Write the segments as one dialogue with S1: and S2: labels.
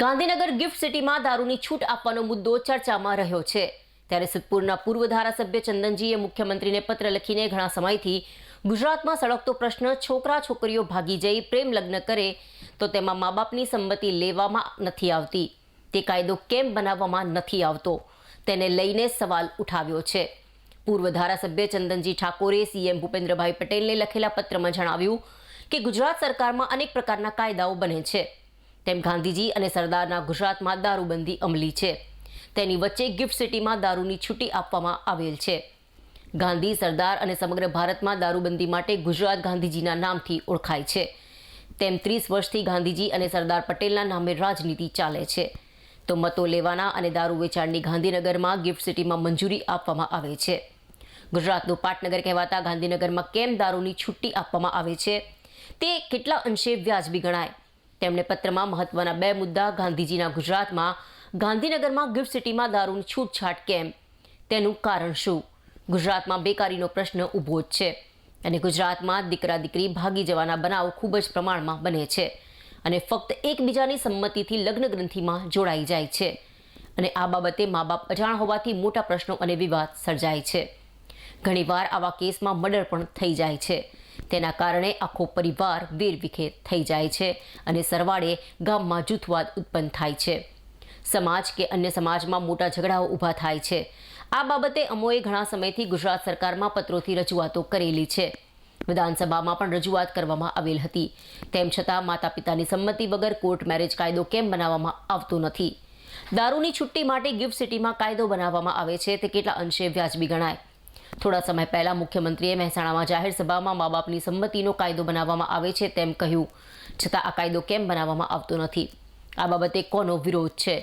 S1: Gandhinagar gift સિટીમાં દારૂની છૂટ આપવાનો મુદ્દો ચર્ચામાં રહ્યો છે. ત્યારે સિદ્ધપુરના પૂર્વ ધારાસભ્ય ચંદનજીએ મુખ્યમંત્રીને પત્ર લખીને ઘણા સમયથી ગુજરાતમાં સળગતો પ્રશ્ન છોકરા છોકરીઓ ભાગી જઈ પ્રેમ લગ્ન કરે તો તેમાં મા બાપની સંમતિ લેવામાં નથી આવતી. તે કાયદો કેમ બનાવવામાં નથી આવતો? તેને લઈને સવાલ ઉઠાવ્યો છે. પૂર્વ ધારાસભ્ય ચંદનજી ઠાકોરે સીએમ ભૂપેન્દ્રભાઈ પટેલને લખેલા પત્રમાં જણાવ્યું કે ગુજરાત સરકારમાં અનેક પ્રકારના કાયદાઓ બને છે. તેમ ગાંધીજી અને સરદારના ગુજરાતમાં દારૂબંધી અમલી છે. તેની વચ્ચે ગિફ્ટ સિટીમાં દારૂની છૂટી આપવામાં આવેલ છે. ગાંધી સરદાર અને સમગ્ર ભારતમાં દારૂબંધી માટે ગુજરાત ગાંધીજીના નામથી ઓળખાય છે. તેમ ત્રીસ વર્ષથી ગાંધીજી અને સરદાર પટેલના નામે રાજનીતિ ચાલે છે. તો મતો લેવાના અને દારૂ વેચાણની ગાંધીનગરમાં ગિફ્ટ સિટીમાં મંજૂરી આપવામાં આવે છે. ગુજરાતનું પાટનગર કહેવાતા ગાંધીનગરમાં કેમ દારૂની છુટ્ટી આપવામાં આવે છે? તે કેટલા અંશે વ્યાજબી ગણાય? તેમણે પત્રમાં મહત્વના બે મુદ્દા ગાંધીજીના ગુજરાતમાં, ગાંધીનગરમાં ગિફ્ટ સિટીમાં દારૂની છૂટછાટ કેમ? તેનું કારણ શું? ગુજરાતમાં બેકારીનો પ્રશ્ન ઊભો જ છે અને ગુજરાતમાં દીકરા દીકરી ભાગી જવાના બનાવ ખૂબ જ પ્રમાણમાં બને છે અને ફક્ત એકબીજાની સંમતિથી લગ્ન ગ્રંથિમાં જોડાઈ જાય છે અને આ બાબતે મા બાપ અજાણ હોવાથી મોટા પ્રશ્નો અને વિવાદ સર્જાય છે. ઘણીવાર આવા કેસમાં મર્ડર પણ થઈ જાય છે તેના કારણે આખો પરિવાર વેરવિખેર થઈ જાય છે અને સરવાળે ગામમાં જૂથવાદ ઉત્પન્ન થાય છે. સમાજ કે અન્ય સમાજમાં મોટા ઝઘડાઓ ઊભા થાય છે. આ બાબતે અમોએ ઘણા સમયથી ગુજરાત સરકારમાં પત્રોથી રજૂઆતો કરેલી છે. વિધાનસભામાં પણ રજૂઆત કરવામાં આવેલ હતી. તેમ છતાં માતા પિતાની સંમતિ વગર કોર્ટ મેરેજ કાયદો કેમ બનાવવામાં આવતો નથી? દારૂની છુટ્ટી માટે ગિફ્ટ સિટીમાં કાયદો બનાવવામાં આવે છે તે કેટલા અંશે વ્યાજબી ગણાય? થોડા સમય પહેલા મુખ્યમંત્રીએ મહેસાણામાં જાહેર સભામાં મા બાપની સંમતિનો કાયદો બનાવવામાં આવે છે તેમ કહ્યું. છતાં આ કાયદો કેમ બનાવવામાં આવતો નથી? આ બાબતે કોનો વિરોધ છે?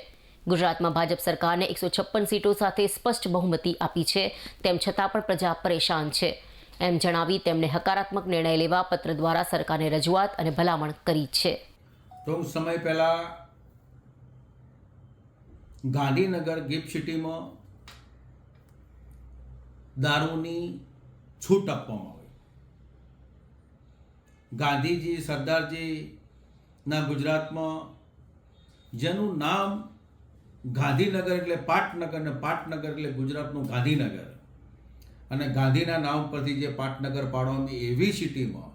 S1: ગુજરાતમાં ભાજપ સરકારને એકસો છપ્પન સીટો સાથે સ્પષ્ટ બહુમતી આપી છે, તેમ છતાં પણ પ્રજા પરેશાન છે. એમ જણાવી તેમણે હકારાત્મક નિર્ણય લેવા પત્ર દ્વારા સરકારને રજૂઆત અને ભલામણ કરી છે.
S2: ટૂંક સમય પહેલાં ગાંધીનગર ગિફ્ટ સિટીમાં દારૂની છૂટ આપવામાં આવી. ગાંધીજી, સરદારજીના ગુજરાતમાં જેનું નામ ગાંધીનગર એટલે પાટનગર ને પાટનગર એટલે ગુજરાતનું ગાંધીનગર. અને ગાંધીના નામ પરથી જે પાટનગર પાડવાની એવી સિટીમાં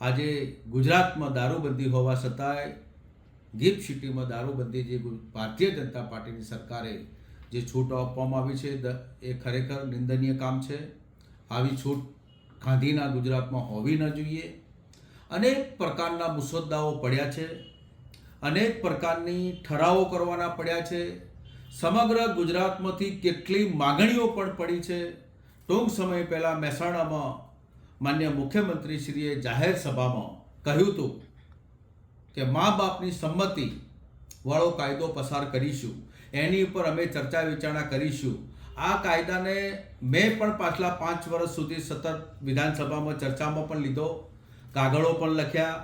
S2: આજે ગુજરાતમાં દારૂબંધી હોવા છતાંય ગીફ સિટીમાં દારૂબંધી જે ભારતીય જનતા પાર્ટીની સરકારે જે છૂટ આપવામાં આવી છે એ ખરેખર નિંદનીય કામ છે. આવી છૂટ ગાંધીના ગુજરાતમાં હોવી ન જોઈએ. અનેક પ્રકારના મુસદ્દાઓ પડ્યા છે. અનેક પ્રકારની ઠરાવો કરવાના પડ્યા છે. સમગ્ર ગુજરાતમાંથી કેટલી માગણીઓ પણ પડી છે. ટૂંક સમય પહેલાં મહેસાણામાં માન્ય મુખ્યમંત્રીશ્રીએ જાહેર સભામાં કહ્યું હતું કે, મા બાપની સંમતિ વાળો કાયદો પસાર કરીશું. એની ઉપર અમે ચર્ચા વિચારણા કરીશું. આ કાયદાને મેં પણ પાછલા પાંચ વર્ષ સુધી સતત વિધાનસભામાં ચર્ચામાં પણ લીધો, કાગળો પણ લખ્યા,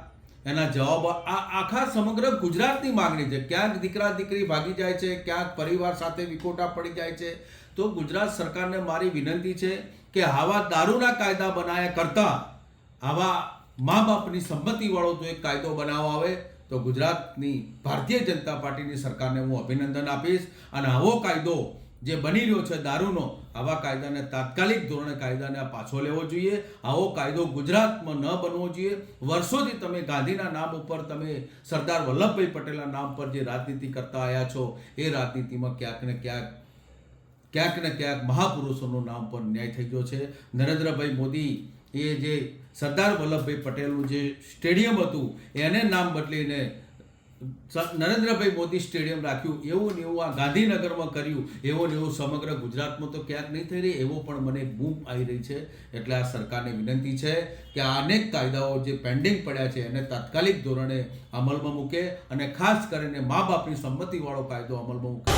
S2: એના જવાબ આ આખા સમગ્ર ગુજરાતની માગણી છે. ક્યાંક દીકરા દીકરી ભાગી જાય છે, ક્યાંક પરિવાર સાથે વિખોટા પડી જાય છે. તો ગુજરાત સરકારને મારી વિનંતી છે કે આવા દારૂના કાયદા બનાવ્યા કરતાં આવા મા બાપની સંમતિવાળો જો એક કાયદો બનાવવા આવે તો ગુજરાતની ભારતીય જનતા પાર્ટીની સરકારને હું અભિનંદન આપીશ અને આવો કાયદો જે બની રહ્યો છે દારૂનો, આવા કાયદાને તાત્કાલિક ધોરણે કાયદાને પાછો લેવો જોઈએ. આવો કાયદો ગુજરાતમાં ન બનવો જોઈએ. વર્ષોથી તમે ગાંધીના નામ ઉપર તમે સરદાર વલ્લભભાઈ પટેલના નામ પર જે રાજનીતિ કરતા આવ્યા છો, એ રાજનીતિમાં ક્યાંક ને ક્યાંક ક્યાંક ને ક્યાંક મહાપુરુષોનું નામ પર ન્યાય થઈ ગયો છે. નરેન્દ્રભાઈ મોદી એ જે સરદાર વલ્લભભાઈ પટેલનું જે સ્ટેડિયમ હતું, એને નામ બદલીને નરેન્દ્રભાઈ મોદી સ્ટેડિયમ રાખ્યું. એવું ને એવું આ ગાંધીનગરમાં કર્યું. એવું ને એવું સમગ્ર ગુજરાતમાં તો ક્યાંક નહીં થઈ રહી, એવો પણ મને બૂમ આવી રહી છે. એટલે આ સરકારને વિનંતી છે કે આ અનેક કાયદાઓ જે પેન્ડિંગ પડ્યા છે, એને તાત્કાલિક ધોરણે અમલમાં મૂકે અને ખાસ કરીને મા બાપની સંમતિવાળો કાયદો અમલમાં મૂકે.